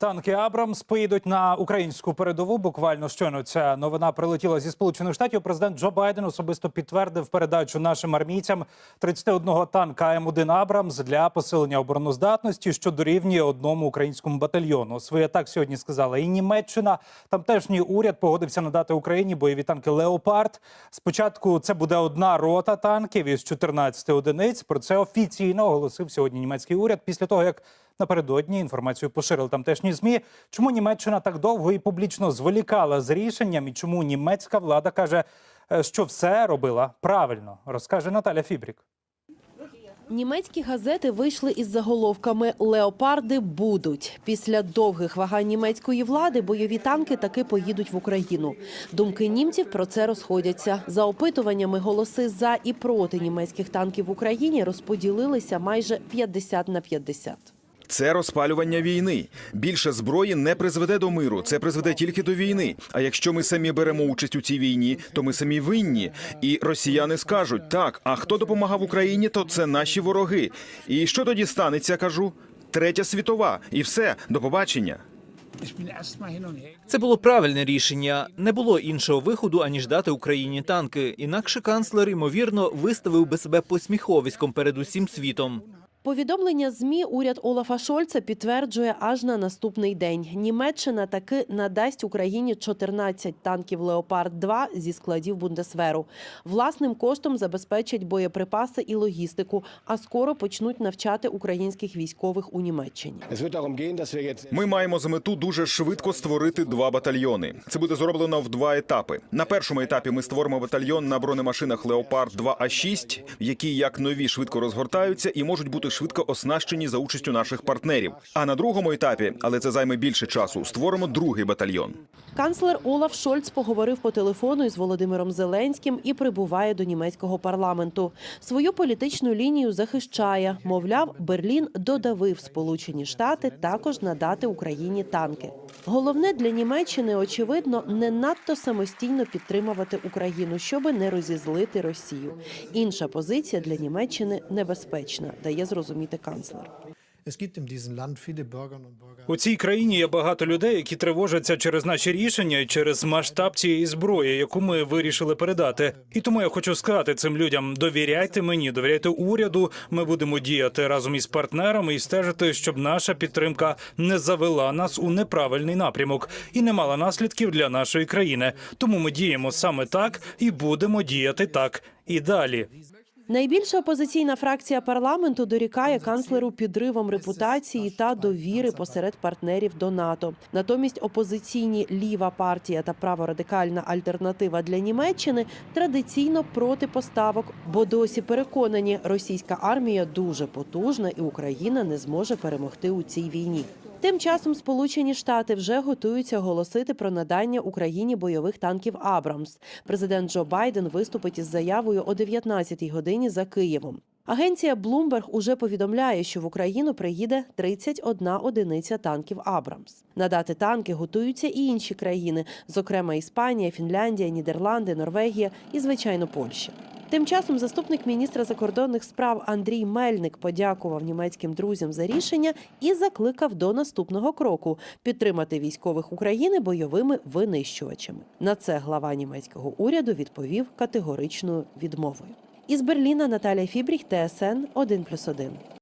Танки Абрамс поїдуть на українську передову. Буквально щойно ця новина прилетіла зі сполучених штатів. Президент Джо Байден особисто підтвердив передачу нашим армійцям 31 танка М1 Абрамс для посилення обороноздатності, що дорівнює одному українському батальйону. Своє так сьогодні сказала і Німеччина. Тамтешній уряд погодився надати Україні бойові танки Леопард. Спочатку це буде одна рота танків із 14 одиниць. Про це офіційно оголосив сьогодні німецький уряд після того, як Напередодні інформацію поширили тамтешні змі. Чому Німеччина так довго і публічно зволікала з рішенням, і чому німецька влада каже, е, що все робила правильно, розкаже Наталя Фібрік. Німецькі газети вийшли із заголовками «Леопарди будуть». Після довгих вагань німецької влади бойові танки таки поїдуть в Україну. Думки німців про це розходяться. За опитуваннями голоси за і проти німецьких танків в Україні розподілилися майже 50 на 50. Це розпалювання війни. Більше зброї не призведе до миру. Це призведе тільки до війни. А якщо ми самі беремо участь у цій війні, то ми самі винні. І росіяни скажуть: так, а хто допомагав Україні, то це наші вороги. І що тоді станеться? Кажу, третя світова, і все, до побачення. Це було правильне рішення. Не було іншого виходу аніж дати Україні танки. Інакше канцлер ймовірно виставив би себе посміховиськом перед усім світом. Повідомлення ЗМІ уряд Олафа Шольца підтверджує аж на наступний день. Німеччина таки надасть Україні 14 танків Леопард-2 зі складів Бундесверу. Власним коштом забезпечать боєприпаси і логістику, а скоро почнуть навчати українських військових у Німеччині. Ми маємо за мету дуже швидко створити два батальйони. Це буде зроблено в два етапи. На першому етапі ми створимо батальйон на бронемашинах Леопард 2 а 6 які як нові швидко розгортаються і можуть бути швидко оснащені за участю наших партнерів. А на другому етапі, але це займе більше часу, створимо другий батальйон. Канцлер Олаф Шольц поговорив по телефону із Володимиром Зеленським і прибуває до німецького парламенту. Свою політичну лінію захищає. Мовляв, Берлін додавив Сполучені Штати також надати Україні танки. Головне для Німеччини, очевидно, не надто самостійно підтримувати Україну, щоби не розізлити Росію. Інша позиція для Німеччини небезпечна, дає зрозуміти канцлер. Und Bürger. У цій країні є багато людей, які тривожаться через наші рішення і через масштаб цієї зброї, яку ми вирішили передати. І тому я хочу сказати цим людям: довіряйте мені, довіряйте уряду. Ми будемо діяти разом із партнерами і стежити, щоб наша підтримка не завела нас у неправильний напрямок і не мала наслідків для нашої країни. Тому ми діємо саме так і будемо діяти так і далі. Найбільша опозиційна фракція парламенту дорікає канцлеру підривом репутації та довіри посеред партнерів до НАТО. Натомість опозиційні ліва партія та праворадикальна альтернатива для Німеччини традиційно проти поставок, бо досі переконані, російська армія дуже потужна і Україна не зможе перемогти у цій війні. Тим часом Сполучені Штати вже готуються оголосити про надання Україні бойових танків Абрамс. Президент Джо Байден виступить із заявою о 19-й годині за Києвом. Агенція Bloomberg уже повідомляє, що в Україну приїде 31 одиниця танків Абрамс. Надати танки готуються і інші країни, зокрема Іспанія, Фінляндія, Нідерланди, Норвегія і, звичайно, Польща. Тим часом заступник міністра закордонних справ Андрій Мельник подякував німецьким друзям за рішення і закликав до наступного кроку підтримати військових України бойовими винищувачами. На це глава німецького уряду відповів категоричною відмовою. Із Берліна Наталія Фібріх, ТСН 1+,1.